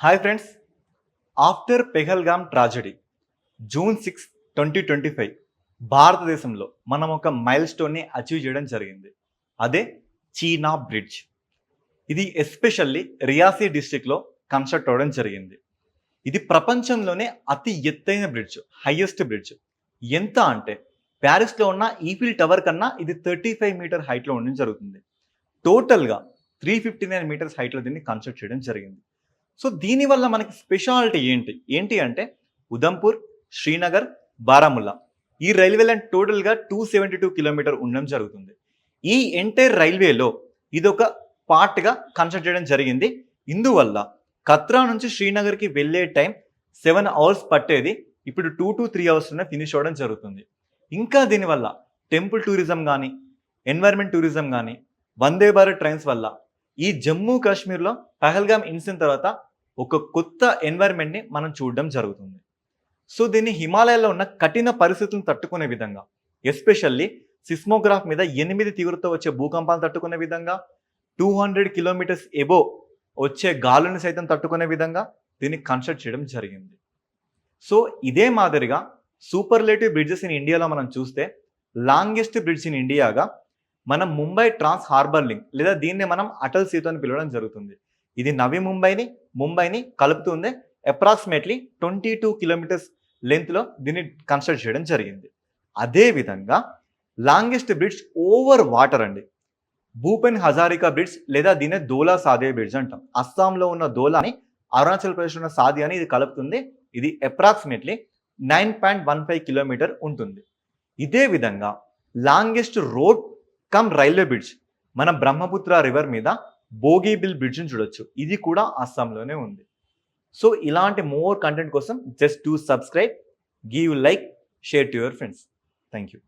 Hi friends. After Pahalgam tragedy June six twenty twenty five భారతదేశంలో మనం ఒక mile స్టోన్ని అచీవ్ చేయడం జరిగింది. అదే చీనా బ్రిడ్జ్. ఇది ఎస్పెషల్లీ రియాసీ డిస్టిక్లో కన్స్ట్రక్ట్ అవ్వడం జరిగింది. ఇది ప్రపంచంలోనే అతి ఎత్తైన బ్రిడ్జ్ హైయెస్ట్ బ్రిడ్జ్. ఎంత అంటే ప్యారిస్లో ఉన్న ఈఫిల్ టవర్ కన్నా ఇది థర్టీ ఫైవ్ మీటర్ హైట్లో ఉండడం జరుగుతుంది. టోటల్గా త్రీ ఫిఫ్టీ నైన్ మీటర్స్ హైట్లో దీన్ని కన్స్ట్రక్ట్ చేయడం జరిగింది. సో దీనివల్ల మనకి స్పెషాలిటీ ఏంటి? ఏంటి అంటే ఉదంపూర్ శ్రీనగర్ బారాముల్లా. ఈ రైల్వే లైన్ టోటల్గా టూ సెవెంటీ టూ కిలోమీటర్ ఉండడం జరుగుతుంది. ఈ ఎంటైర్ రైల్వేలో ఇది ఒక పార్ట్గా కన్స్ట్రక్ట్ చేయడం జరిగింది. ఇందువల్ల కత్రా నుంచి శ్రీనగర్కి వెళ్ళే టైం సెవెన్ అవర్స్ పట్టేది. ఇప్పుడు టూ టు త్రీ అవర్స్లోనే ఫినిష్ అవ్వడం జరుగుతుంది. ఇంకా దీనివల్ల టెంపుల్ టూరిజం కానీ ఎన్వైర్మెంట్ టూరిజం కానీ వందే భారత్ ట్రైన్స్ వల్ల ఈ జమ్మూ కాశ్మీర్లో పహల్గామ్ ఇన్సిడెంట్ తర్వాత ఒక కొత్త ఎన్వైర్న్మెంట్ని మనం చూడడం జరుగుతుంది. సో దీన్ని హిమాలయాల్లో ఉన్న కఠిన పరిస్థితులను తట్టుకునే విధంగా ఎస్పెషల్లీ సిస్మోగ్రాఫ్ మీద ఎనిమిది తీవ్రత వచ్చే భూకంపాలను తట్టుకునే విధంగా టూ హండ్రెడ్ కిలోమీటర్స్ ఎబో వచ్చే గాలుని సైతం తట్టుకునే విధంగా దీన్ని కన్స్ట్రక్ట్ చేయడం జరిగింది. సో ఇదే మాదిరిగా సూపర్లేటివ్ బ్రిడ్జెస్ ఇన్ ఇండియాలో మనం చూస్తే లాంగెస్ట్ బ్రిడ్జ్ ఇన్ ఇండియాగా మనం ముంబై ట్రాన్స్ హార్బర్ లింక్ లేదా దీన్ని మనం అటల్ సేతు అని పిలవడం జరుగుతుంది. ఇది నవీ ముంబైని ముంబైని కలుపుతుంది అప్రాక్సిమేట్లీ ట్వంటీ టూ కిలోమీటర్స్ లెంత్లో దీన్ని కన్స్ట్రక్ట్ చేయడం జరిగింది. అదేవిధంగా లాంగెస్ట్ బ్రిడ్జ్ ఓవర్ వాటర్ అండి. భూపెన్ హజారికా బ్రిడ్జ్ లేదా దీనే దోలా సాదే బ్రిడ్జ్ అంటాం. అస్సాంలో ఉన్న దోలాని అరుణాచల్ ప్రదేశ్ ఉన్న సాది అని ఇది కలుపుతుంది. ఇది approximately nine point one five kilometer ఉంటుంది. ఇదే విధంగా longest road cum railway bridge మన బ్రహ్మపుత్ర రివర్ మీద బోగీబిల్ బ్రిడ్జ్ని చూడొచ్చు. ఇది కూడా అస్సాంలోనే ఉంది. సో ఇలాంటి మోర్ కంటెంట్ కోసం just to subscribe give like share to your friends. Thank you